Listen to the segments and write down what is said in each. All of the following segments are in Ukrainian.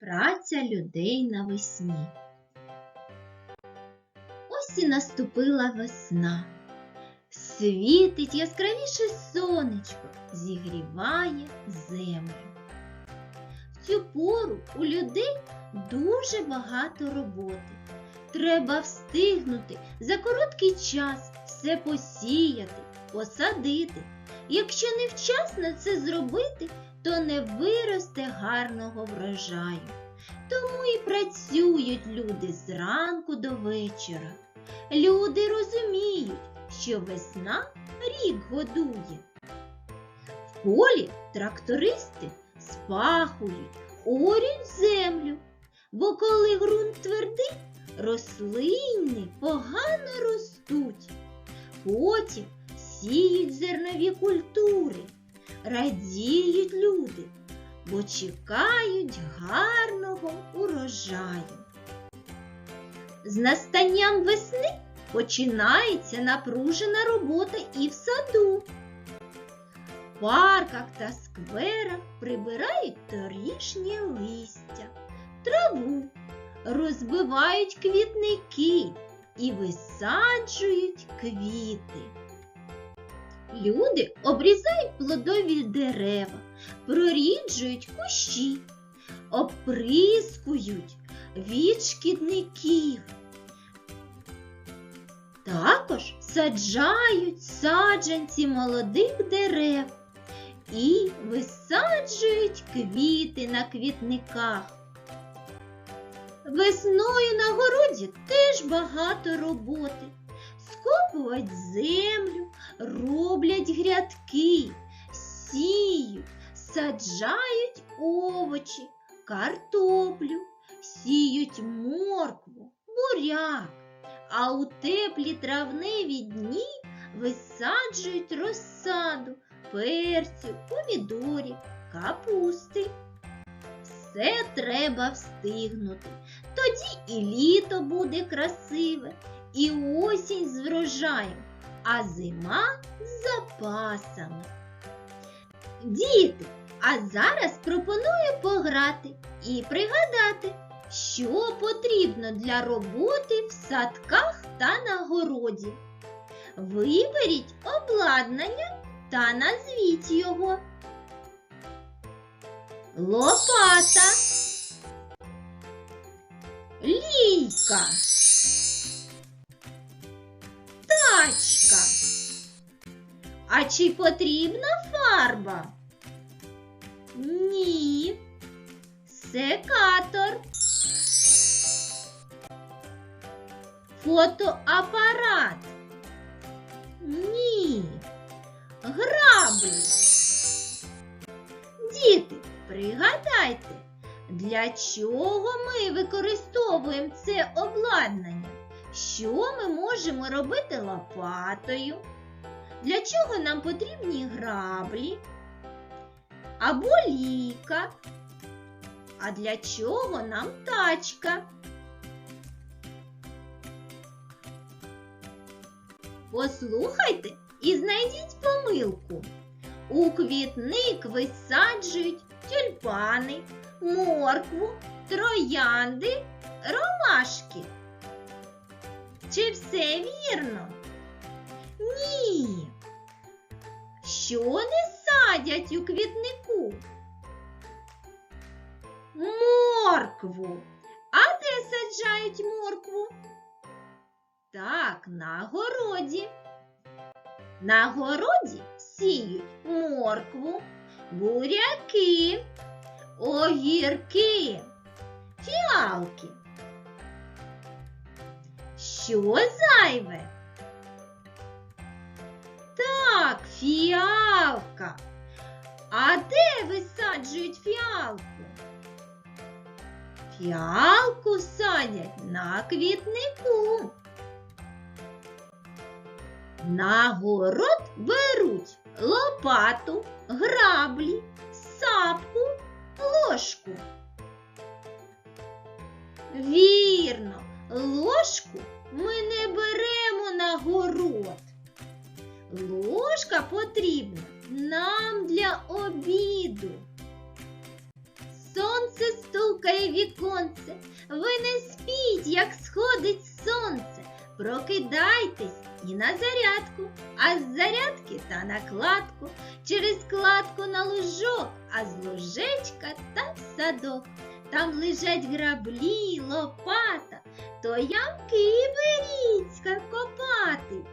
Праця людей навесні. Ось і наступила весна. Світить яскравіше сонечко, зігріває землю. В цю пору у людей дуже багато роботи. Треба встигнути за короткий час все посіяти, посадити. Якщо невчасно це зробити, то не виросте гарного врожаю. Тому і працюють люди зранку до вечора. Люди розуміють, що весна рік годує. В полі трактористи спахують, орють землю, бо коли ґрунт твердий, рослини погано ростуть. Потім сіють зернові культури, радіють люди, бо чекають гарного урожаю. З настанням весни починається напружена робота і в саду. В парках та скверах прибирають торішнє листя, траву, розбивають квітники і висаджують квіти. Люди обрізають плодові дерева, проріджують кущі, оприскують від шкідників. Також саджають саджанці молодих дерев і висаджують квіти на квітниках. Весною на городі теж багато роботи. Скопують землю, роблять грядки, сіють, саджають овочі, картоплю, сіють моркву, буряк, а у теплі травневі дні висаджують розсаду, перцю, помідорів, капусти. Все треба встигнути. Тоді і літо буде красиве, і осінь з врожаєм, а зима з запасами. Діти, а зараз пропоную пограти і пригадати, що потрібно для роботи в садках та на городі. Виберіть обладнання та назвіть його. Лопата. Лійка. Тачка. А чи потрібна фарба? Ні. Секатор. Фотоапарат. Ні. Граблі. Діти, пригадайте, для чого ми використовуємо це обладнання? Що ми можемо робити лопатою? Для чого нам потрібні граблі? Або ліка? А для чого нам тачка? Послухайте і знайдіть помилку. У квітник висаджують тюльпани, моркву, троянди, ромашки. Чи все вірно? Ні. Що не садять у квітнику? Моркву. А де саджають моркву? Так, на городі. На городі сіють моркву, буряки, огірки, фіалки. Що зайве? Так, фіалка. А де висаджують фіалку? Фіалку садять на квітнику. На город беруть лопату, граблі, сапку, ложку. Вірно, ложку Ложка потрібна нам для обіду. Сонце стукає віконце. Ви не спіть, як сходить сонце. Прокидайтесь і на зарядку, а з зарядки та на кладку, через кладку на лужок, а з ложечка та в садок. Там лежать граблі, лопата, то ямки беріть копати.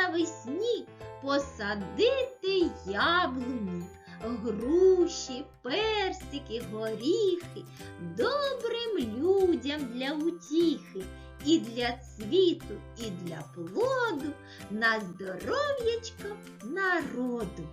Навесні посадити яблуні, груші, персики, горіхи, добрим людям для утіхи, і для цвіту, і для плоду, на здоров'ячко народу.